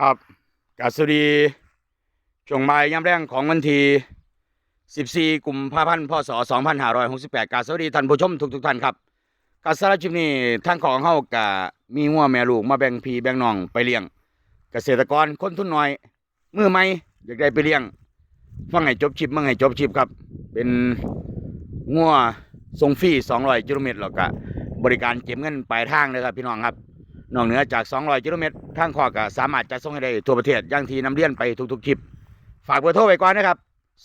ครับกาสดีช่วงบ่ายยามแรงของวันที่ 14 กุมภาพันธ์ พศ 2568กาสวัสดีท่านผู้ชมทุกทุกๆท่านครับกาสารบชิมนี้ทางของเฮากะมีงัวแม่ลูกมาแบ่งพี่แบ่งน้องไปเลี้ยง เกษตรกรคนทุนน้อย มือใหม่อยากได้ไปเลี้ยง ฟังให้จบชิปมั่งให้จบชิปครับ เป็นงัวทรงฟรี200กิโลเมตรแล้วก็บริการเก็บเงินปลายทางเลยครับพี่น้องครับ นอกเหนือจาก 200กิโลเมตรทางขอก็สามารถจะส่งให้ได้ทั่วประเทศอย่างที่นำเรียนไปทุกๆคลิป ฝากเบอร์โทรไว้ก่อนนะครับ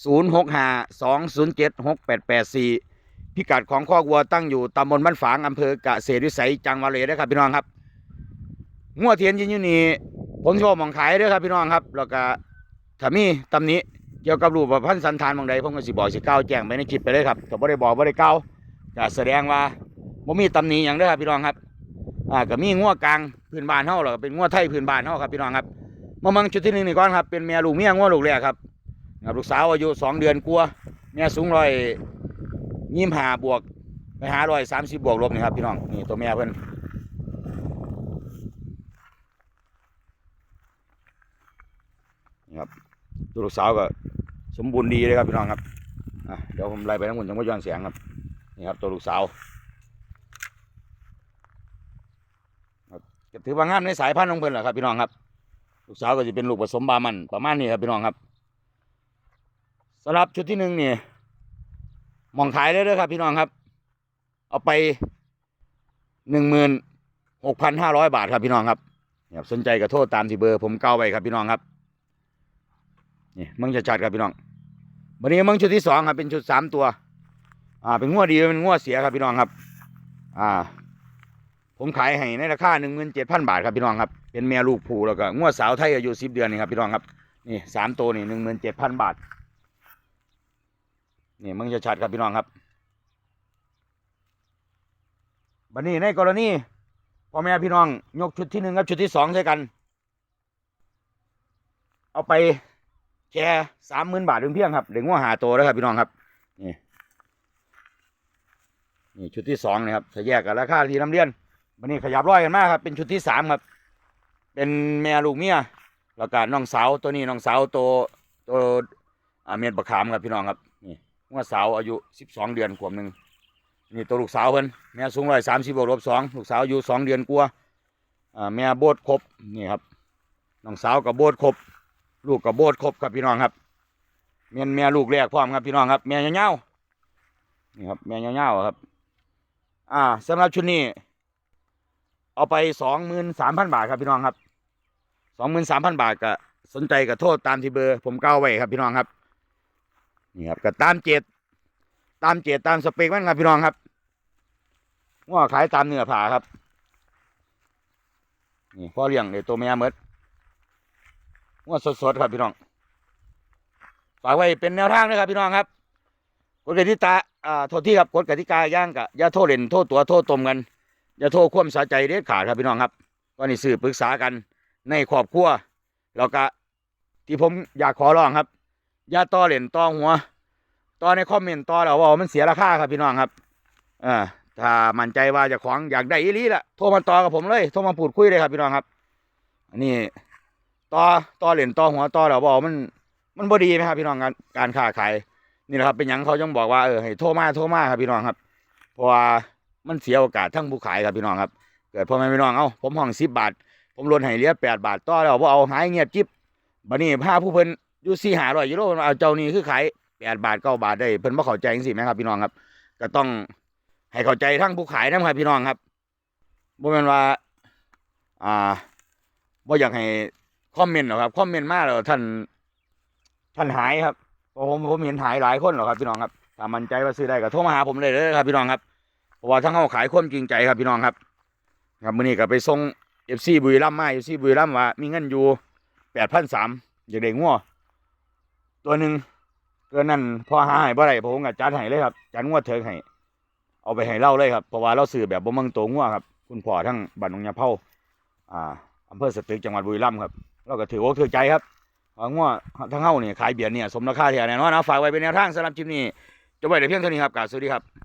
0652076884 พิกัดของข้อวัวตั้งอยู่ตำบลบ้านฝางอำเภอกเกษวิสัยจังหวัดเลยนะครับพี่น้องครับงัวเทียนยินอยู่นี่ผมชอบมองขายด้วยครับพี่น้องครับแล้วก็ถ้ามีตำนี้เกี่ยวกับรูปประพันธ์สันฐานบางใดผมก็สิบอกสิก้าวแจ้งไปในคลิปไปเลยครับถ้าบ่ได้บอกบ่ได้ก้าวก็แสดงว่าบ่มีตำหนี้อย่างเด้อครับพี่น้องครับ อ่าก็มีงัวกลางพื้นบ้านเฮาแล้วก็เป็นงัวไทยพื้นบ้านเฮาครับพี่น้องครับมามืองจุดที่หนึ่งนี่ก่อนครับเป็นแม่ลูกเมียงัวลูกแรกครับครับลูกสาวอายุสองเดือนกลัวาแม่สูงร้อยยี่ห้าบวกไปหาร้อยสามสิบบวกลบนี่ครับพี่น้องนี่ตัวแม่เพิ่นนี่ครับตัวลูกสาวก็สมบูรณ์ดีเลยครับพี่น้องครับเดี๋ยวผมไล่ไปทั้งหมดจังหวัดย้อนเสียงครับนี่ครับตัวลูกสาว ก็ ถือว่างามในสายพันธุ์ของเพิ่นแหละครับพี่น้องครับ ลูกสาวก็จะเป็นลูกผสมบามันประมาณนี้ครับพี่น้องครับสำหรับชุดที่หนึ่งนี่มองขายได้เลยครับ พี่น้องครับ เอาไปหนึ่งหมื่นหกพันห้าร้อยบาทครับพี่น้องครับเนี่ยสนใจก็โทษตามที่เบอร์ผมเก้าไว้ครับพี่น้องครับนี่มึงจะจัดครับพี่น้องวันนี้มึงชุดที่สองครับเป็นชุดสามตัว อ่า เป็นงวดดีเป็นงวดเสียครับพี่น้องครับ อ่า ผมขายให้ในราคาหนึ่งหมื่นเจ็ดพันบาทครับพี่น้องครับเป็นแม่ลูกผูแล้วก็งวดสาวไทยอายุสิบเดือนนี่ครับพี่น้องครับนี่สามตัวนี่หนึ่งหมื่นเจ็ดพันบาทนี่มึงจะชัดครับพี่น้องครับบันนี้ในกรณีพ่อแม่พี่น้องยกชุดที่หนึ่งกับชุดที่สองใช้กัน เอาไปแค่สามหมื่นบาทถึงเพียงครับหรือว่าหาตัวแล้วครับพี่น้องครับนี่นี่ชุดที่สองนะครับถ้าแยกกับราคาที่น้ำเลี้ยน วันนี้ขยับร้อยกันมากครับ เป็นชุดที่สามครับ เป็นแม่ลูกเมียแล้วก็น้องสาวตัวนี้น้องสาวตัวตัวเมียนประคามครับพี่น้องครับนี่ว่าสาวอายุสิบสองเดือนขวบหนึ่งนี่ตัวลูกสาวเพิ่นแม่สูงร้อยสามสิบวกลบสองลูกสาวอายุสองเดือนกลัวาอ่าแม่โบดครบนี่ครับน้องสาวกับโบดครบ ลูกกับโบดครบครับพี่น้องครับเมียนแม่ลูกแรกพร้อมครับพี่น้องครับแม่เงาๆนี่ครับแม่เงาๆครับ อ่าสำหรับชุดนี้ เอาไปสองหมื่นสามพันบาทครับพี่น้องครับสองหมื่นสามพันบาทก็สนใจก็โทษตามที่เบอร์ผมก้าวไว้ครับพี่น้องครับนี่ครับก็ตามเจตตามเจตตามสเปคมันครับพี่น้องครับว่าขายตามเนื้อผ่าครับนี่พ่อเลี้ยงเดี๋ยวตัวแม่เมดว่าสดๆครับพี่น้องฝากไว้เป็นแนวทางนะครับพี่น้องครับกฎกติกาอ่าโทษที่ครับกฎกติกาย่างกะอย่าโทษเล่นโทษตัวโทษตมกัน อย่าโทษความสาใจเด็ดขาดครับพี่น้องครับก็นี่สื่อปรึกษากันในครอบครัวแล้วก็ที่ผมอยากขอร้องครับ อย่าต่อเหรียญต่อหัวต่อในคอมเมนต์ต่อแล้วว่ามันเสียราคาครับพี่น้องครับเอ่าถ้ามั่นใจว่าจะของอยากได้อีลีละโทรมาต่อกับผมเลยโทรมาพูดคุยเลยครับพี่น้องครับอันนี้ต่อต่อเหรียญต่อหัวต่อแล้วบอกมันมันบ่ดีไหมครับพี่น้องการการค้าขายนี่แหละครับเป็นยังเขาจังบอกว่าเออให้โทรมาโทรมาครับพี่น้องครับเพราะว่า มันเสียโอกาสทั้งผู้ขายครับพี่น้องครับ เกิดพ่อแม่พี่น้อง เอาผมห้องสิบบาท ผมลดให้เหลือแปดบาทต่อแล้วว่าเอาหายเงียบจิ๊บบัดนี้พาผู้เพิ่นอยู่สี่หาร้อยยูโรเอาเจ้านี่คือขายแปดบาทเก้าบาทได้เพิ่นบ่เข้าใจจังซี่ไหมครับพี่น้องครับ ก็ต้องให้เข้าใจทั้งผู้ขายนะครับพี่น้องครับบ่แม่นว่า อ่าบ่อยากให้คอมเมนต์หรอกครับคอมเมนต์มาแล้วท่านท่านหายครับเพราะผมผมเห็นหายหลายคนหรอกครับพี่น้องครับถ้ามั่นใจว่าซื้อได้ก็โทรมาหาผมเลยเด้ครับพี่น้องครับ ราะว่าทั้งเขาขายความจริงใจครับพี่น้องครับ ครับมื้อนี้ก็ไปส่งเอฟซีบุรีรัมย์มาเอฟซีบุรีรัมย์ว่ามีเงินอยู่แปดพันสามอยากได้งัวตัวหนึ่งเกินนั้นพอหาให้บ่ได้ผมก็จัดให้เลยครับจัดงัวเถิงให้เอาไปให้เล่าเลยครับเพราะว่าเราซื้อแบบบ่มืองตัวงัวครับ คุณพ่อทั้งบ้านหนองยาเผาอ่าอำเภอสตึกจังหวัดบุรีรัมย์ครับเราก็ถืออกถือใจครับว่างัวทั้งเฮาเนี่ยขายเบียร์เนี่ยสมราคาแท้แน่นอนนะฝากไว้เป็นแนวทางสำหรับคลิปนี้จะไว้แต่เพียงเท่านี้ครับกาบสวัสดีครับ